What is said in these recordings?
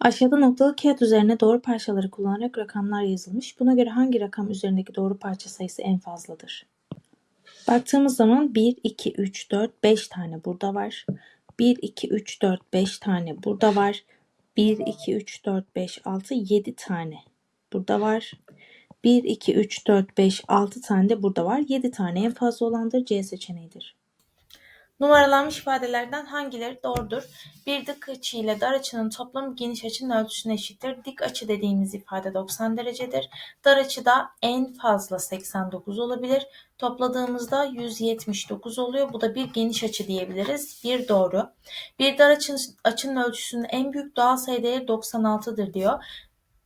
Aşağıda noktalı kağıt üzerine doğru parçaları kullanarak rakamlar yazılmış. Buna göre hangi rakam üzerindeki doğru parça sayısı en fazladır? Baktığımız zaman 1, 2, 3, 4, 5 tane burada var. 1, 2, 3, 4, 5 tane burada var. 1, 2, 3, 4, 5, 6, 7 tane burada var. 1, 2, 3, 4, 5, 6 tane de burada var. 7 tane en fazla olandır C seçeneğidir. Numaralanmış ifadelerden hangileri doğrudur? Bir dik açı ile dar açının toplamı geniş açının ölçüsüne eşittir. Dik açı dediğimiz ifade 90 derecedir. Dar açıda en fazla 89 olabilir. Topladığımızda 179 oluyor. Bu da bir geniş açı diyebiliriz. Bir doğru. Bir dar açının, açının ölçüsünün en büyük doğal sayı değeri 96'dır diyor.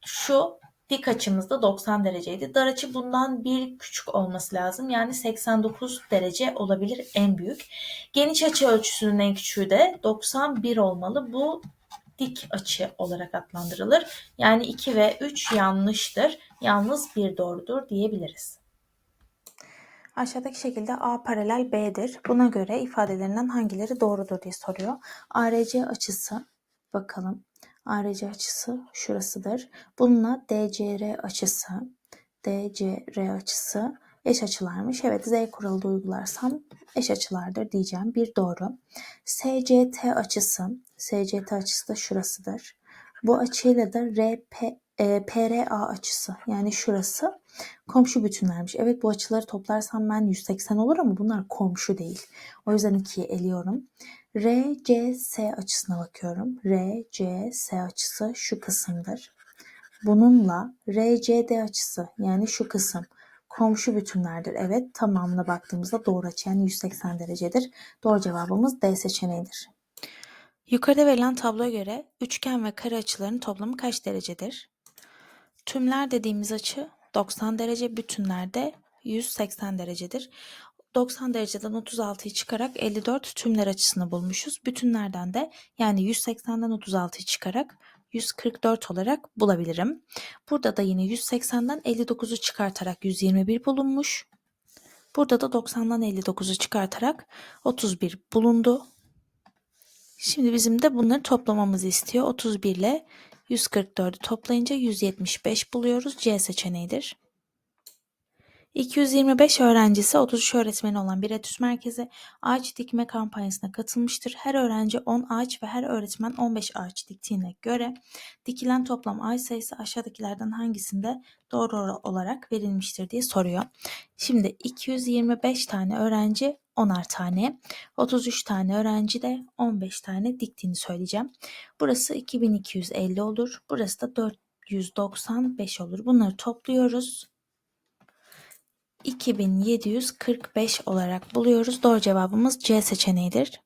Şu dik açımızda 90 dereceydi. Dar açı bundan bir küçük olması lazım. Yani 89 derece olabilir en büyük. Geniş açı ölçüsünün en küçüğü de 91 olmalı. Bu dik açı olarak adlandırılır. Yani 2 ve 3 yanlıştır. Yalnız bir doğrudur diyebiliriz. Aşağıdaki şekilde A paralel B'dir. Buna göre ifadelerinden hangileri doğrudur diye soruyor. ARC açısı bakalım. ARC açısı şurasıdır. Bununla DCR açısı, DCR açısı eş açılarmış. Evet Z kuralı da uygularsam eş açılardır diyeceğim. Bir doğru. SCT açısı, SCT açısı da şurasıdır. Bu açıyla da RP, e, PRA açısı yani şurası komşu bütünlermiş. Evet bu açıları toplarsam ben 180 olur ama bunlar komşu değil. O yüzden 2'yi eliyorum. RCS açısına bakıyorum. RCS açısı şu kısımdır. Bununla RCD açısı yani şu kısım komşu bütünlerdir. Evet tamamına baktığımızda doğru açı yani 180 derecedir. Doğru cevabımız D seçeneğidir. Yukarıda verilen tabloya göre üçgen ve kare açılarının toplamı kaç derecedir? Tümler dediğimiz açı 90 derece, bütünlerde 180 derecedir. 90 dereceden 36'yı çıkarak 54 tümler açısını bulmuşuz. Bütünlerden de yani 180'den 36'yı çıkarak 144 olarak bulabilirim. Burada da yine 180'den 59'u çıkartarak 121 bulunmuş. Burada da 90'dan 59'u çıkartarak 31 bulundu. Şimdi bizim de bunları toplamamızı istiyor. 31 ile 144'ü toplayınca 175 buluyoruz. C seçeneğidir. 225 öğrencisi 33 öğretmeni olan bir etüt merkezi ağaç dikme kampanyasına katılmıştır. Her öğrenci 10 ağaç ve her öğretmen 15 ağaç diktiğine göre dikilen toplam ağaç sayısı aşağıdakilerden hangisinde doğru olarak verilmiştir diye soruyor. Şimdi 225 tane öğrenci 10'ar tane, 33 tane öğrenci de 15 tane diktiğini söyleyeceğim. Burası 2250 olur. Burası da 495 olur. Bunları topluyoruz. 2745 olarak buluyoruz. Doğru cevabımız C seçeneğidir.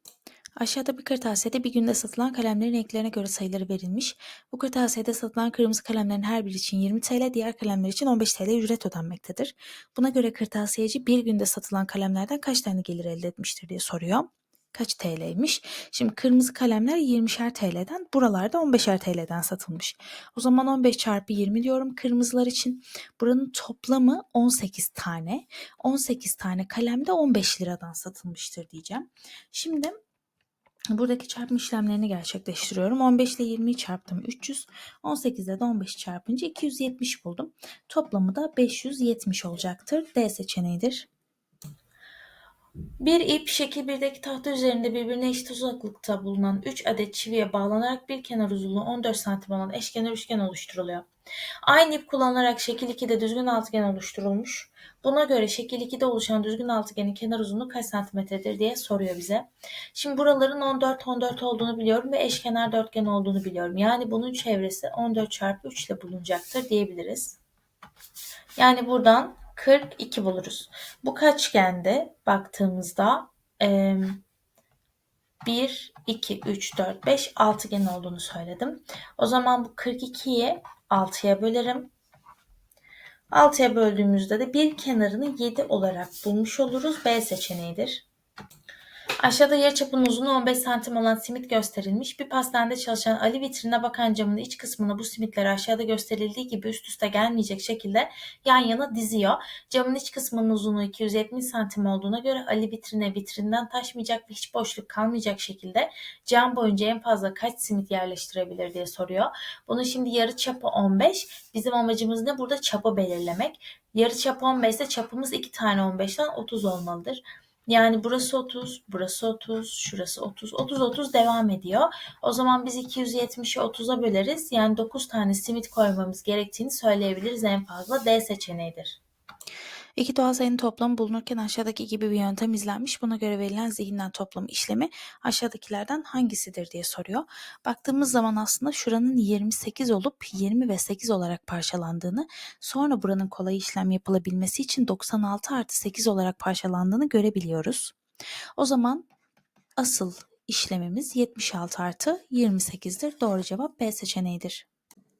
Aşağıda bir kırtasiyede bir günde satılan kalemlerin renklerine göre sayıları verilmiş. Bu kırtasiyede satılan kırmızı kalemlerin her biri için 20 TL, diğer kalemler için 15 TL ücret ödenmektedir. Buna göre kırtasiyeci bir günde satılan kalemlerden kaç tane gelir elde etmiştir diye soruyor. Kaç TL'ymiş? Şimdi kırmızı kalemler 20'şer TL'den, buralarda 15'er TL'den satılmış. O zaman 15 çarpı 20 diyorum kırmızılar için. Buranın toplamı 18 tane. 18 tane kalem de 15 liradan satılmıştır diyeceğim. Şimdi Buradaki çarpım işlemlerini gerçekleştiriyorum. 15 ile 20'yi çarptım 300. 18 ile de 15 çarpınca 270 buldum. Toplamı da 570 olacaktır. D seçeneğidir. Bir ip şekil 1'deki tahta üzerinde birbirine eşit uzaklıkta bulunan 3 adet çiviye bağlanarak bir kenar uzunluğu 14 cm olan eşkenar üçgen oluşturuluyor. Aynı ip kullanılarak şekil 2'de düzgün altıgen oluşturulmuş. Buna göre şekil 2'de oluşan düzgün altıgenin kenar uzunluğu kaç santimetredir diye soruyor bize. Şimdi buraların 14 14 olduğunu biliyorum ve eşkenar dörtgen olduğunu biliyorum. Yani bunun çevresi 14 çarpı 3 ile bulunacaktır diyebiliriz. Yani buradan 42 buluruz. Bu kaçgende baktığımızda 1, 2, 3, 4, 5 altıgen olduğunu söyledim. O zaman bu 42'yi 6'ya bölerim. 6'ya böldüğümüzde de bir kenarını 7 olarak bulmuş oluruz. B seçeneğidir. Aşağıda yarıçapının uzunluğu 15 santim olan simit gösterilmiş. Bir pastanede çalışan Ali vitrine bakan camın iç kısmına bu simitleri aşağıda gösterildiği gibi üst üste gelmeyecek şekilde yan yana diziyor. Camın iç kısmının uzunluğu 270 santim olduğuna göre Ali vitrine vitrinden taşmayacak ve hiç boşluk kalmayacak şekilde cam boyunca en fazla kaç simit yerleştirebilir diye soruyor. Bunun şimdi yarı çapı 15. Bizim amacımız ne? Burada çapı belirlemek. Yarı çap 15 ise çapımız 2 tane 15'ten 30 olmalıdır. Yani burası 30, burası 30, şurası 30, 30 30 devam ediyor. O zaman biz 270'i 30'a böleriz. Yani 9 tane simit koymamız gerektiğini söyleyebiliriz en fazla. D seçeneğidir. İki doğal sayının toplamı bulunurken aşağıdaki gibi bir yöntem izlenmiş. Buna göre verilen zihinden toplam işlemi aşağıdakilerden hangisidir diye soruyor. Baktığımız zaman aslında şuranın 28 olup 20 ve 8 olarak parçalandığını, sonra buranın kolay işlem yapılabilmesi için 96 artı 8 olarak parçalandığını görebiliyoruz. O zaman asıl işlemimiz 76 artı 28'dir. Doğru cevap B seçeneğidir.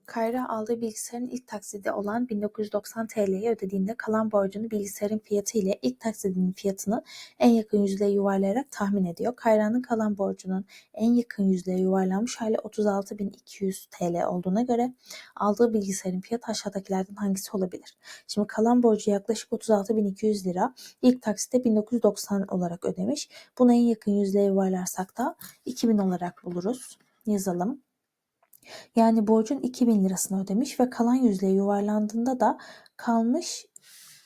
Kayra aldığı bilgisayarın ilk taksidi olan 1990 TL'ye ödediğinde kalan borcunu bilgisayarın fiyatı ile ilk taksidinin fiyatını en yakın yüzlüğe yuvarlayarak tahmin ediyor. Kayra'nın kalan borcunun en yakın yüzlüğe yuvarlanmış hali 36.200 TL olduğuna göre aldığı bilgisayarın fiyatı aşağıdakilerden hangisi olabilir? Şimdi kalan borcu yaklaşık 36.200 lira. İlk taksitte 1990 olarak ödemiş. Bunu en yakın yüzlüğe yuvarlarsak da 2000 olarak buluruz. Yazalım. Yani borcun 2000 lirasını ödemiş ve kalan yüzlüğe yuvarlandığında da kalmış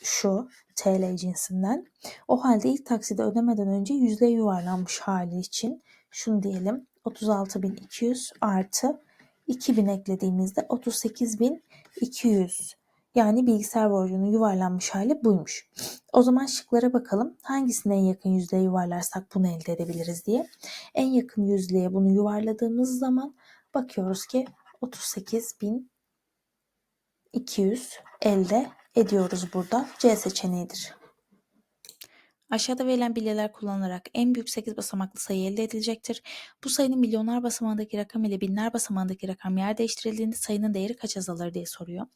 şu TL cinsinden. O halde ilk taksidi ödemeden önce yüzlüğe yuvarlanmış hali için şunu diyelim 36.200 artı 2000 eklediğimizde 38.200 yani bilgisayar borcunun yuvarlanmış hali buymuş. O zaman şıklara bakalım. Hangisine en yakın yüzlüğe yuvarlarsak bunu elde edebiliriz diye. En yakın yüzlüğe bunu yuvarladığımız zaman bakıyoruz ki 38.200 elde ediyoruz burada. C seçeneğidir. Aşağıda verilen bilyeler kullanılarak en büyük 8 basamaklı sayı elde edilecektir. Bu sayının milyonlar basamağındaki rakam ile binler basamağındaki rakam yer değiştirildiğinde sayının değeri kaç azalır diye soruyor.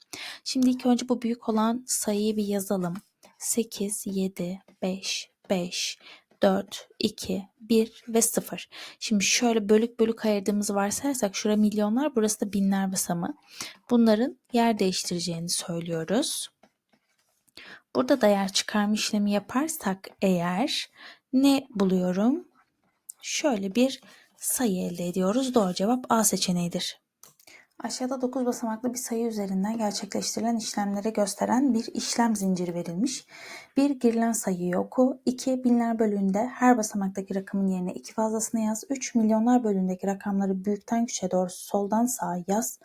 Şimdi ilk önce bu büyük olan sayıyı bir yazalım. 8, 7, 5, 5, 4, 2, 1 ve 0. Şimdi şöyle bölük bölük ayırdığımızı varsayarsak şura milyonlar burası da binler basamağı. Bunların yer değiştireceğini söylüyoruz. Burada da yer çıkarma işlemi yaparsak eğer ne buluyorum? Şöyle bir sayı elde ediyoruz. Doğru cevap A seçeneğidir. Aşağıda 9 basamaklı bir sayı üzerinden gerçekleştirilen işlemleri gösteren bir işlem zinciri verilmiş. Bir girilen sayıyı oku. 2 binler bölüğünde her basamaktaki rakamın yerine 2 fazlasını yaz. 3 milyonlar bölüğündeki rakamları büyükten küçüğe doğru soldan sağa yaz.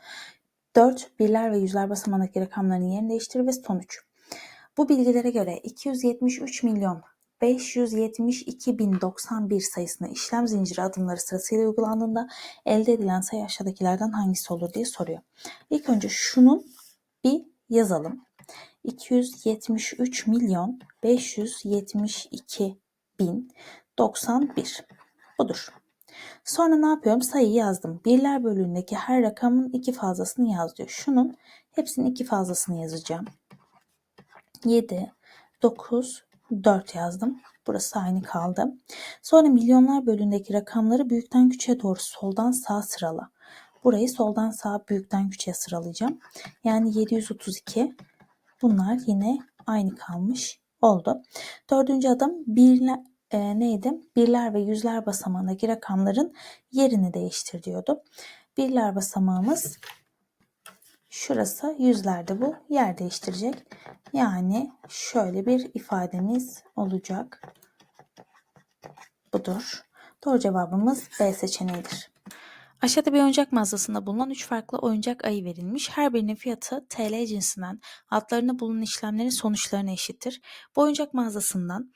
4 birler ve yüzler basamağındaki rakamların yerini değiştir ve sonuç. Bu bilgilere göre 273 milyon 572.091 sayısına işlem zinciri adımları sırasıyla uygulandığında elde edilen sayı aşağıdakilerden hangisi olur diye soruyor. İlk önce şunun bir yazalım. 273 milyon 572 bin 91 budur. Sonra ne yapıyorum? Sayıyı yazdım. Birler bölüğündeki her rakamın iki fazlasını yaz diyor. Şunun hepsinin iki fazlasını yazacağım. 7, 9, 4 yazdım. Burası aynı kaldı. Sonra milyonlar bölüğündeki rakamları büyükten küçüğe doğru soldan sağa sırala. Burayı soldan sağa büyükten küçüğe sıralayacağım. Yani 732. Bunlar yine aynı kalmış oldu. Dördüncü adım birler, e, neydi? Birler ve yüzler basamağındaki rakamların yerini değiştir diyordu. Birler basamağımız şurası yüzlerde bu yer değiştirecek. Yani şöyle bir ifademiz olacak. Budur. Doğru cevabımız B seçeneğidir. Aşağıda bir oyuncak mağazasında bulunan 3 farklı oyuncak ayı verilmiş. Her birinin fiyatı TL cinsinden altlarında bulunan işlemlerin sonuçlarına eşittir. Bu oyuncak mağazasından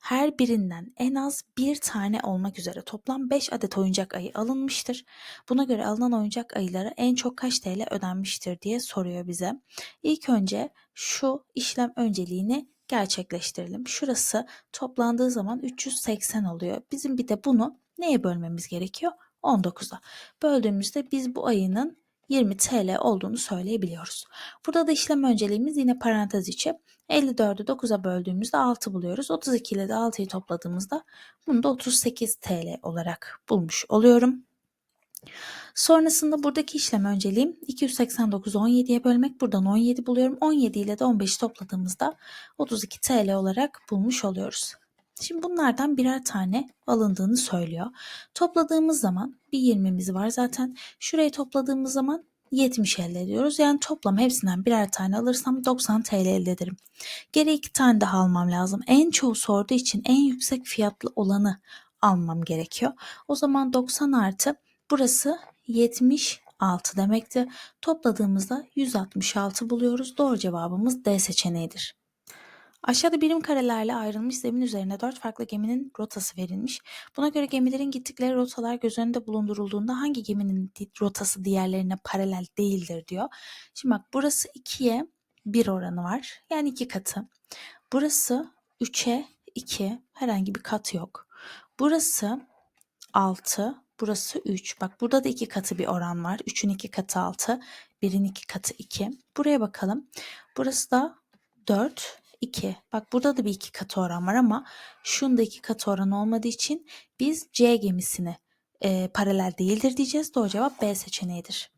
her birinden en az bir tane olmak üzere toplam 5 adet oyuncak ayı alınmıştır. Buna göre alınan oyuncak ayılara en çok kaç TL ödenmiştir diye soruyor bize. İlk önce şu işlem önceliğini gerçekleştirelim. Şurası toplandığı zaman 380 oluyor. Bizim bir de bunu neye bölmemiz gerekiyor? 19'a. Böldüğümüzde biz bu ayının 20 TL olduğunu söyleyebiliyoruz. Burada da işlem önceliğimiz yine parantez içi 54'ü 9'a böldüğümüzde 6 buluyoruz. 32 ile de 6'yı topladığımızda bunu da 38 TL olarak bulmuş oluyorum. Sonrasında buradaki işlem önceliğim 289'u 17'ye bölmek. Buradan 17 buluyorum. 17 ile de 15'i topladığımızda 32 TL olarak bulmuş oluyoruz. Şimdi bunlardan birer tane alındığını söylüyor. Topladığımız zaman bir 20'miz var zaten. Şurayı topladığımız zaman 70 elde ediyoruz. Yani toplam hepsinden birer tane alırsam 90 TL elde ederim. Geri iki tane daha almam lazım. En çoğu sorduğu için en yüksek fiyatlı olanı almam gerekiyor. O zaman 90 artı burası 76 demekti. Topladığımızda 166 buluyoruz. Doğru cevabımız D seçeneğidir. Aşağıda birim karelerle ayrılmış zemin üzerine dört farklı geminin rotası verilmiş. Buna göre gemilerin gittikleri rotalar göz önünde bulundurulduğunda hangi geminin rotası diğerlerine paralel değildir diyor. Şimdi bak burası 2'ye 1 oranı var. Yani 2 katı. Burası 3'e 2 herhangi bir kat yok. Burası 6, burası 3. Bak burada da 2 katı bir oran var. 3'ün 2 katı 6, 1'in 2 katı 2. Buraya bakalım. Burası da 4, 2. Bak burada da bir 2 katı oran var ama şunda 2 katı oran olmadığı için biz C gemisini e, paralel değildir diyeceğiz. Doğru cevap B seçeneğidir.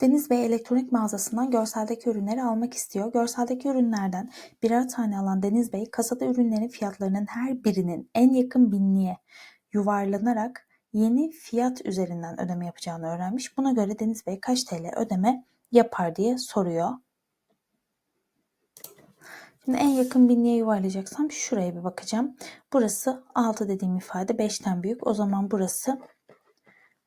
Deniz Bey elektronik mağazasından görseldeki ürünleri almak istiyor. Görseldeki ürünlerden birer tane alan Deniz Bey kasada ürünlerin fiyatlarının her birinin en yakın binliğe yuvarlanarak yeni fiyat üzerinden ödeme yapacağını öğrenmiş. Buna göre Deniz Bey kaç TL ödeme yapar diye soruyor. Şimdi en yakın binliğe yuvarlayacaksam şuraya bir bakacağım. Burası 6 dediğim ifade 5'ten büyük. O zaman burası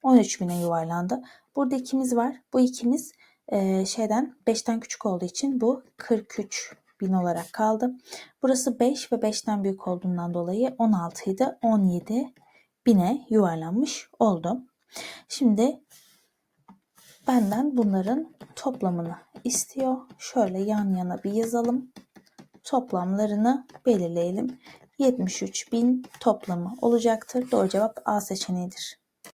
13 bine yuvarlandı. Burada ikimiz var. Bu ikimiz e, şeyden 5'ten küçük olduğu için bu 43 bin olarak kaldı. Burası 5 ve 5'ten büyük olduğundan dolayı 16 idi. 17 bine yuvarlanmış oldu. Şimdi benden bunların toplamını istiyor. Şöyle yan yana bir yazalım. Toplamlarını belirleyelim. 73 bin toplamı olacaktır. Doğru cevap A seçeneğidir.